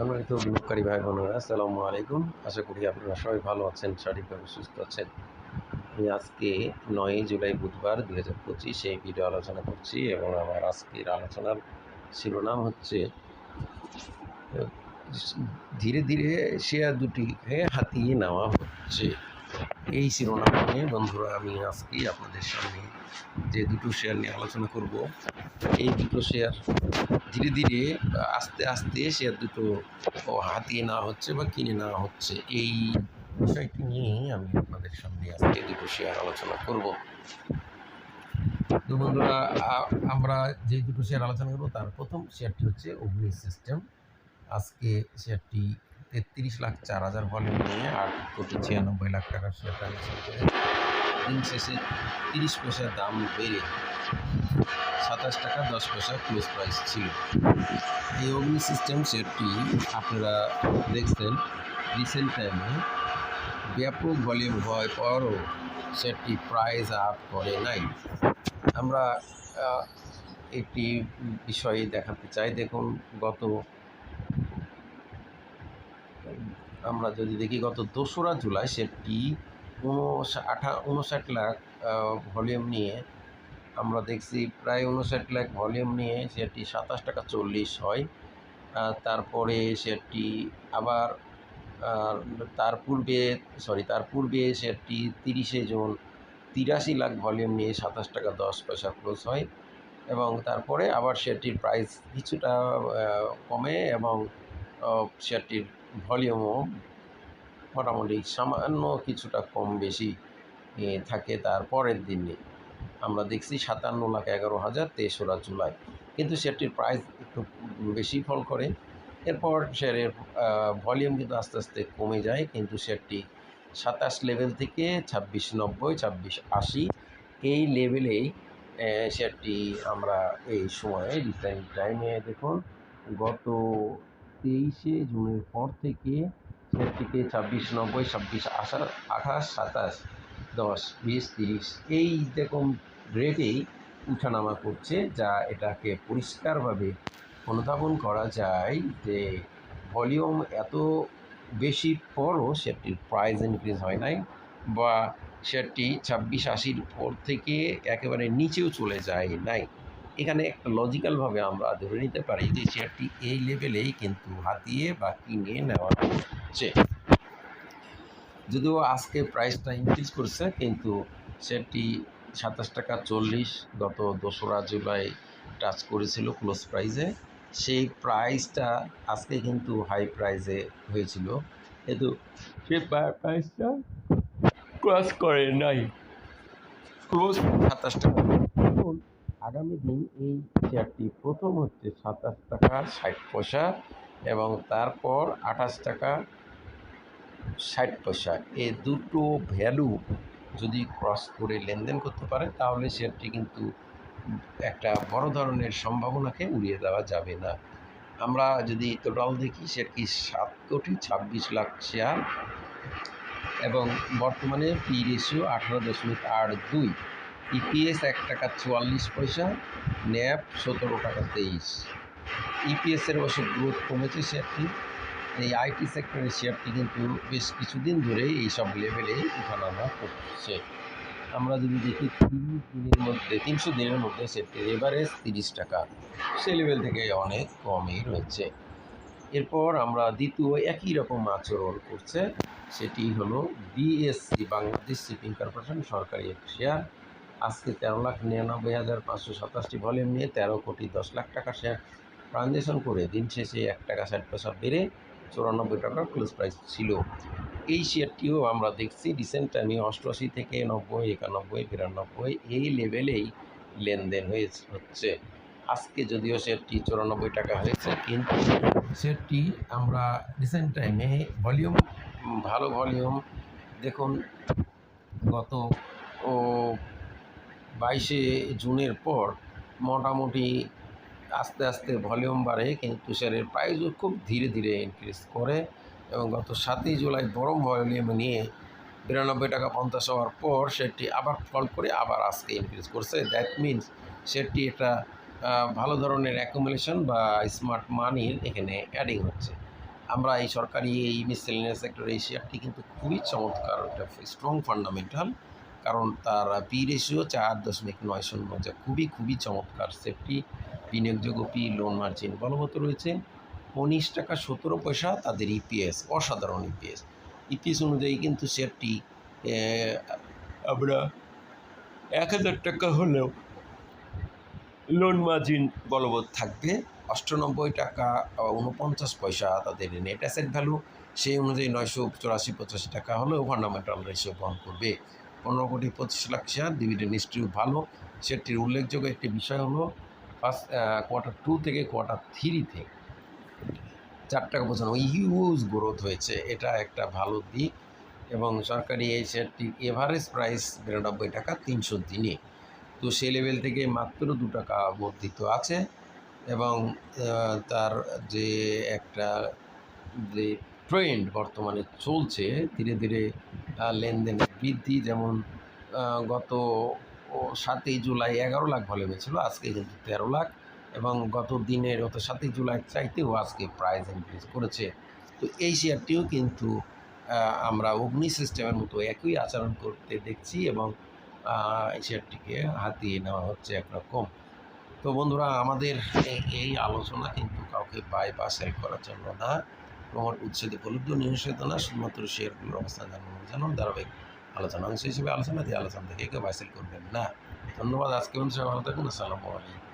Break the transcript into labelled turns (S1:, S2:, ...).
S1: সম্মানিত বিনিয়োগকারী ভাই বোনেরা, আসসালামু আলাইকুম। আশা করি আপনারা সবাই ভালো আছেন শারীরিকভাবে সুস্থ আছেন। আমি আজকে নয়ই জুলাই বুধবার দু হাজার পঁচিশ এই ভিডিও আলোচনা করছি এবং আমার আজকের আলোচনার শিরোনাম হচ্ছে, ধীরে ধীরে শেয়ার দুটিকে হাতিয়ে নেওয়া হচ্ছে। এই শিরোনাম নিয়ে বন্ধুরা, আমি আজকে আপনাদের সামনে যে দুটো শেয়ার নিয়ে আলোচনা করব, এই দুটো শেয়ার ধীরে ধীরে, আস্তে আস্তে শেয়ার দুটো হাতিয়ে নেওয়া হচ্ছে বা কিনে নেওয়া হচ্ছে। এই বিষয়টি নিয়েই আমি আপনাদের সামনে আজকে দুটো শেয়ার আলোচনা করব। তো বন্ধুরা আমরা যে দুটো শেয়ার আলোচনা করব, তার প্রথম শেয়ারটি হচ্ছে অগ্নি সিস্টেম। আজকে শেয়ারটি তেত্রিশ লাখ চার হাজার ভলিউম নিয়ে আট কোটি ছিয়ানব্বই লাখ টাকার শেয়ার ট্রানজাকশন করে দিন শেষে তিরিশ পয়সা দাম বেড়ে সাতাশ টাকা দশ পয়সা ক্লোজ প্রাইস ছিল। এই অগ্নি সিস্টেম শেয়ারটি আপনারা দেখছেন রিসেন্ট টাইমে ব্যাপক ভলিউম হওয়ার পরও শেয়ারটি প্রাইস আপ করে নাই। আমরা একটি বিষয় দেখাতে চাই। দেখুন, গত আমরা যদি দেখি গত দোসরা জুলাই উনষা আঠা উনষাট লাখ ভলিউম নিয়ে আমরা দেখছি প্রায় উনষাট লাখ ভলিউম নিয়ে শেয়ারটি সাতাশ টাকা চল্লিশ হয়। তারপরে শেয়ারটি আবার তার পূর্বে সরি তার পূর্বে শেয়ারটি তিরিশে জুন তিরাশি লাখ ভলিউম নিয়ে সাতাশ টাকা দশ পয়সা ক্লোজ হয় এবং তারপরে আবার শেয়ারটির প্রাইস কিছুটা কমে এবং শেয়ারটির ভলিউমও মোটামুটি সামান্য কিছুটা কম বেশি থাকে তার পরের দিনে। আমরা দেখছি সাতান্ন লাখ এগারো হাজার তেসরা জুলাই। কিন্তু শেয়ারটির প্রাইস একটু বেশি ফল করে। এরপর শেয়ারের ভলিউম কিন্তু আস্তে আস্তে কমে যায়। কিন্তু শেয়ারটি সাতাশ লেভেল থেকে ছাব্বিশ নব্বই, ছাব্বিশ আশি এই লেভেলেই শেয়ারটি আমরা এই সময়ে রিসেন্ট টাইমে দেখুন, গত তেইশে জুনের পর থেকে শেয়ারটিকে ছাব্বিশ, নব্বই, ছাব্বিশ আষাঢ় আঠাশ, সাতাশ, দশ, বিশ, তিরিশ এই রকম রেটেই উঠানামা করছে, যা এটাকে পরিষ্কারভাবে অনুধাবন করা যায় যে ভলিউম এত বেশি পরও শেয়ারটির প্রাইস ইনক্রিজ হয় নাই বা শেয়ারটি ছাব্বিশ, আশির পর থেকে একেবারে নিচেও চলে যায় নাই। এখানে একটা লজিক্যালভাবে আমরা ধরে নিতে পারি যে শেয়ারটি এই লেভেলেই কিন্তু হাতিয়ে বা কিনে নেওয়া হচ্ছে। যদিও আজকে প্রাইসটা ইনক্রিজ করছে, কিন্তু সেটি সাতাশ টাকা চল্লিশ গত দোসরা জুলাই টাচ করেছিল ক্লোজ প্রাইসে সেই প্রাইসটা আজকে কিন্তু হাই প্রাইসে হয়েছিল। কিন্তু সেই প্রাইসটা ক্রস করে নাই। ক্লোজ সাতাশ টাকা। আগামী দিন এই শেয়ারটি প্রথম হচ্ছে সাতাশ টাকা ষাট পয়সা এবং তারপর আঠাশ টাকা ষাট পয়সা। এ দুটো ভ্যালু যদি ক্রস করে লেনদেন করতে পারে, তাহলে শেয়ারটি কিন্তু একটা বড় ধরনের সম্ভাবনাকে উড়িয়ে দেওয়া যাবে না। আমরা যদি টোটাল দেখি শেয়ারটি সাত কোটি ছাব্বিশ লাখ শেয়ার এবং বর্তমানে পি রেশিও আঠারো দশমিক আট দুই। ইপিএস এক টাকা চুয়াল্লিশ পয়সা ন্যাপ সতেরো টাকা তেইশ। ইপিএসের অবশ্য গ্রোথ কমেছে শেয়ারটি। এই আইটি সেক্টরের শেয়ারটি কিন্তু বেশ কিছুদিন ধরেই এইসব লেভেলে উঠানামা করছে। আমরা যদি দেখি তিরিশ দিনের মধ্যে, তিনশো দিনের মধ্যে সেটির এভারেজ তিরিশ টাকা। সে লেভেল থেকে অনেক কমই রয়েছে। এরপর আমরা দ্বিতীয় একই রকম আচরণ করছে, সেটি হলো বিএসসি বাংলাদেশ শিপিং কর্পোরেশন সরকারি এক শেয়ার আজকে তেরো লাখ নিরানব্বই হাজার পাঁচশো সাতাশটি ভলিউম নিয়ে তেরো কোটি দশ লাখ টাকা শেয়ার ট্রানজ্যাকশন করে দিন শেষে এক টাকা ষাট পয়সা বেড়ে চুরানব্বই টাকার ক্লোজ প্রাইস ছিল। এই শেয়ারটিও আমরা দেখছি রিসেন্ট টাইমে অষ্টআশি থেকে নব্বই, একানব্বই, বিরানব্বই এই লেভেলেই লেনদেন হয়ে হচ্ছে। আজকে যদিও শেয়ারটি চুরানব্বই টাকা হয়েছে, কিন্তু শেয়ারটি আমরা রিসেন্ট টাইমে ভলিউম ভালো ভলিউম দেখুন, গত ও বাইশে জুনের পর মোটামুটি আস্তে আস্তে ভলিউম বাড়ে কিন্তু শেয়ারের প্রাইসও খুব ধীরে ধীরে ইনক্রিজ করে এবং গত সাতই জুলাই বড় ভলিউম নিয়ে বিরানব্বই টাকা পঞ্চাশ হওয়ার পর সেটি আবার ফল করে আবার আজকে ইনক্রিজ করছে। দ্যাট মিনস সেটি আহ, ভালো ধরনের অ্যাকুমুলেশন বা স্মার্ট মানির এখানে অ্যাডিং হচ্ছে। আমরা এই সরকারি এই মিসেলিনিয়াস সেক্টর এই শেয়ারটি কিন্তু খুবই চমৎকার একটা স্ট্রং ফান্ডামেন্টাল কারণ তার পি রেশিও চার দশমিক নয় শূন্য, যা খুবই খুবই চমৎকার। সেফটি বিনিয়োগযোগ্য পি লোন মার্জিন বলবৎ রয়েছে। উনিশ টাকা সতেরো পয়সা তাদের ইপিএস অসাধারণ ইপিএস ইপিএস অনুযায়ী কিন্তু সেফটি আমরা এক হাজার টাকা হলেও লোন মার্জিন বলবৎ থাকবে। অষ্টানব্বই টাকা উনপঞ্চাশ পয়সা তাদের নেট অ্যাসেট ভ্যালু সেই অনুযায়ী নয়শো চুরাশি পঁচাশি টাকা হলেও ফান্ডামেন্টাল রেশিও বহন করবে। পনেরো কোটি পঁচিশ লাখ শেয়ার ডিভিডেন্ড হিস্ট্রিও ভালো। সেটির উল্লেখযোগ্য একটি বিষয় হলো ফার্স্ট কোয়ার্টার টু থেকে কোয়ার্টার থ্রিতে চার টাকা পর্যন্ত হিউজ গ্রোথ হয়েছে। এটা একটা ভালো দিক এবং সরকারি এই শেয়ারটির এভারেজ প্রাইস বিরানব্বই টাকা তিনশো দিনে। তো সেই লেভেল থেকে মাত্র দু টাকা বর্ধিত আছে এবং তার যে একটা যে ট্রেন্ড বর্তমানে চলছে, ধীরে ধীরে আহ, লেনদেনের বৃদ্ধি যেমন গত সাতই জুলাই এগারো লাখ ভলিউমে ছিল আজকে কিন্তু তেরো লাখ। এবং গত দিনের গত সাতই জুলাই চাইতেও আজকে প্রাইস ইনক্রিজ করেছে। তো এই শেয়ারটিও কিন্তু আমরা অগ্নি সিস্টেমের মতো একই আচরণ করতে দেখছি এবং এই শেয়ারটিকে হাতিয়ে নেওয়া হচ্ছে একরকম। তো বন্ধুরা আমাদের এই- এই আলোচনা কিন্তু কাউকে বাই বা সেল করার জন্য না। প্রমোট উচ্ছেদে প্রলুব্ধ নিঃসেধ না শুধুমাত্র শেয়ারগুলোর অবস্থান জানানোর জন্য ধারাবাহিক আলোচনা অংশ হিসেবে আলোচনা দিয়ে আলোচনা থেকে কেউ বাই করবেন না। ধন্যবাদ আজকে অনুষ্ঠানে ভালো থাকুন, আসসালামু আলাইকুম।